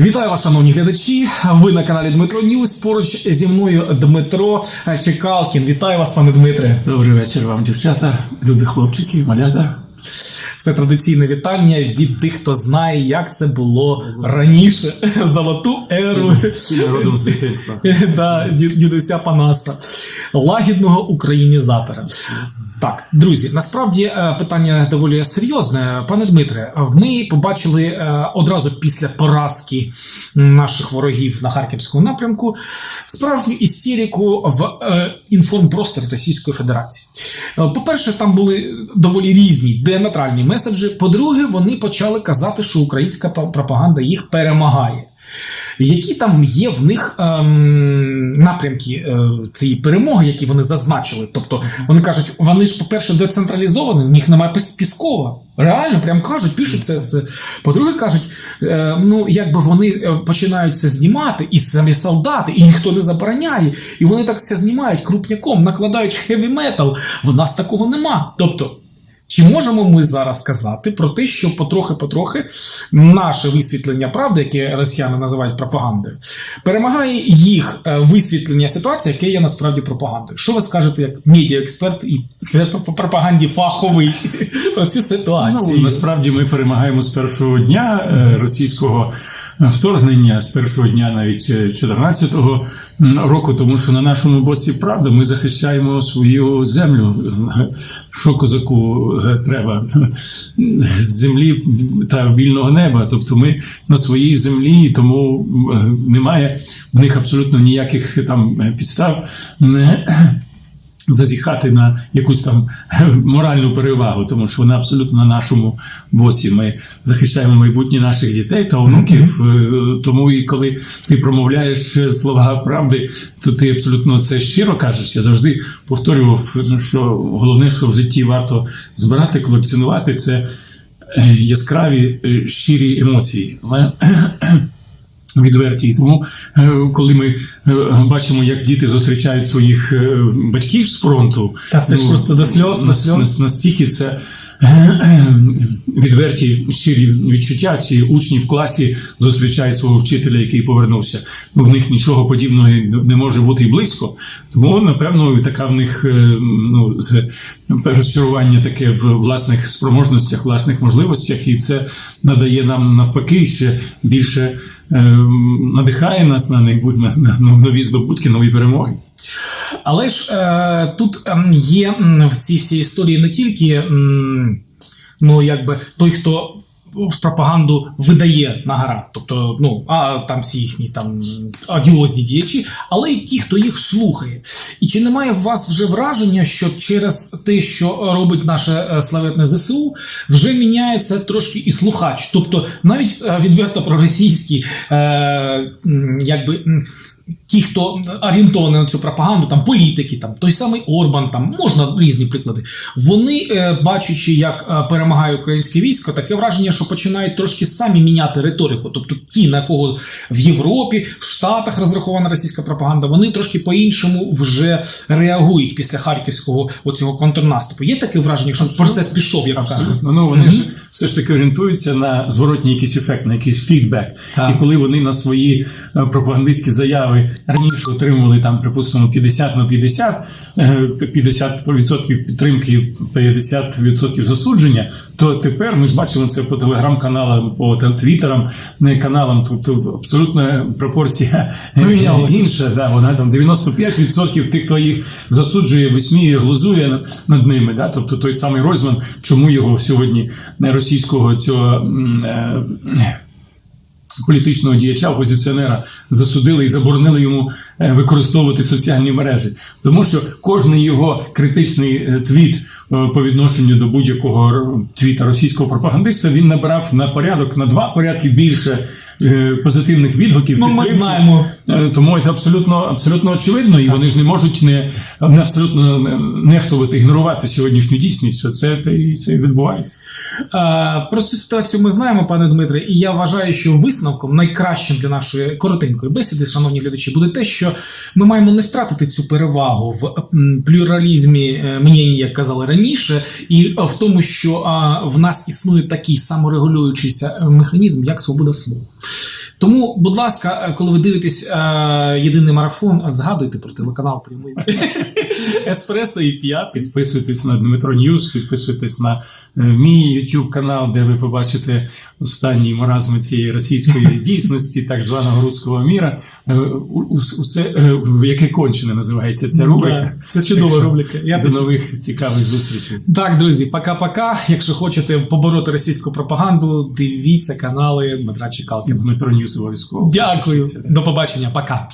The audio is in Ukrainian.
Вітаю вас, шановні глядачі. Ви на каналі Дмитро Ньюс. Поруч зі мною Дмитро Чекалкін. Вітаю вас, пане Дмитре. Добрий вечір вам, дівчата, любі хлопчики, малята. Це традиційне вітання від тих, хто знає, як це було раніше. Золоту еру родом з дитинства. дідуся Панаса, лагідного українізатора. Так, друзі, насправді е, питання доволі серйозне. Пане Дмитре, ми побачили е, одразу після поразки наших ворогів на харківському напрямку справжню істерику в е, інформпросторі Російської Федерації. По-перше, там були доволі різні діаметральні меседжі. По-друге, вони почали казати, що українська пропаганда їх перемагає. Які там є в них ем, напрямки е, цієї перемоги, які вони зазначили? Тобто вони кажуть, вони ж, по-перше, децентралізовані, в них немає Піскова. Реально, прям кажуть, пишуть це. це. По-друге, кажуть, е, ну якби вони е, починають це знімати, і самі солдати, і ніхто не забороняє, і вони так все знімають крупняком, накладають хеві метал. В нас такого нема. Тобто. Чи можемо ми зараз сказати про те, що потрохи-потрохи наше висвітлення правди, яке росіяни називають пропагандою, перемагає їх е, висвітлення ситуації, яке є насправді пропагандою? Що ви скажете як медіаексперт і по пропаганді фаховий про цю Ну, ситуацію? насправді ми перемагаємо з першого дня е, російського вторгнення, з першого дня навіть 14-го року, тому що на нашому боці правда ми захищаємо свою землю. Що козаку е, треба землі та вільного неба. Тобто ми на своїй землі, тому е, немає в них абсолютно ніяких там підстав. Зазіхати на якусь там моральну перевагу, тому що вона абсолютно на нашому боці. Ми захищаємо майбутнє наших дітей та онуків. Е, Тому і коли ти промовляєш слова правди, то ти абсолютно це щиро кажеш. Я завжди повторював, ну, що головне, що в житті варто збирати, колекціонувати це е, яскраві е, щирі емоції. Але відверті. І Тому, е, коли ми е, бачимо, як діти зустрічають своїх е, батьків з фронту, Та це ж просто до сльоз, до сльоз. настільки це. Відверті щирі відчуття, чи учні в класі зустрічають свого вчителя, який повернувся. Ну, в них нічого подібного не може бути і близько. Тому, напевно, така в них е, ну, розчарування таке в власних спроможностях, власних можливостях, і це надає нам навпаки ще більше е, надихає нас на на нові здобутки, нові перемоги. Але ж е, тут ем, є в цій всій історії не тільки ну, якби той, хто пропаганду видає на гра, тобто, ну, а там всі їхні там одіозні діячі, але й ті, хто їх слухає. І чи немає в вас вже враження, що через те, що робить наше е, славетне ЗСУ, вже міняється трошки і слухач? Тобто навіть е, відверто проросійські, е, якби. Ті, хто орієнтовані на цю пропаганду, там політики, там той самий Орбан, там можна різні приклади. Вони, е, бачачи, як е, перемагає українське військо, таке враження, що починають трошки самі міняти риторику. Тобто ті, на кого в Європі, в Штатах розрахована російська пропаганда, вони трошки по-іншому вже реагують після харківського оцього контрнаступу. Є таке враження, що процес пішов, як. Абсолютно. Ну вони ж все ж таки орієнтуються на зворотній якийсь ефект, на якийсь фідбек. Так. І коли вони на свої е, пропагандистські заяви раніше отримували там, припустимо, 50 на 50, е, 50% підтримки, 50% засудження, то тепер ми ж бачили це по телеграм-каналам, по твіттерам, каналам, тобто абсолютно пропорція інша. Да, вона там 95% тих, хто їх засуджує, висміює, глузує над- над ними. Да? Тобто той самий Ройзман, чому його сьогодні не російського цього. е, Політичного діяча, опозиціонера засудили і заборонили йому е, використовувати соціальні мережі, тому що кожний його критичний е, твіт е, по відношенню до будь-якого твіта російського пропагандиста він набирав на порядок на два порядки більше е, позитивних відгуків. Ну, ми знаємо. Е, Тому це абсолютно абсолютно очевидно, і вони ж не можуть не, не абсолютно нехтувати, ігнорувати сьогоднішню дійсність. Що це те і це відбувається. Е, Про цю ситуацію ми знаємо, пане Дмитре, і я вважаю, що висновком найкращим для нашої коротенької бесіди, шановні глядачі, буде те, що ми маємо не втратити цю перевагу в плюралізмі е, як казали раніше, і в тому, що в нас існує такий саморегулюючийся е, механізм, як свобода слова. Тому, будь ласка, е, коли ви дивитесь е, єдиний марафон, згадуйте про телеканал прямий Еспресо і п'ятий. Підписуйтесь на Дмитро Ньюс, підписуйтесь на е, мій YouTube канал, де ви побачите останні маразми цієї російської дійсності, так званого руського міра. Усе яке кончене називається ця рубрика. Це чудова рубрика. Я До нових цікавих зустрічей. Так, друзі, пока-пока. Якщо хочете побороти російську пропаганду, дивіться канали Дмитра І Чекалкіна. Дмитро Ньюс обов'язково. Дякую, до побачення, пока.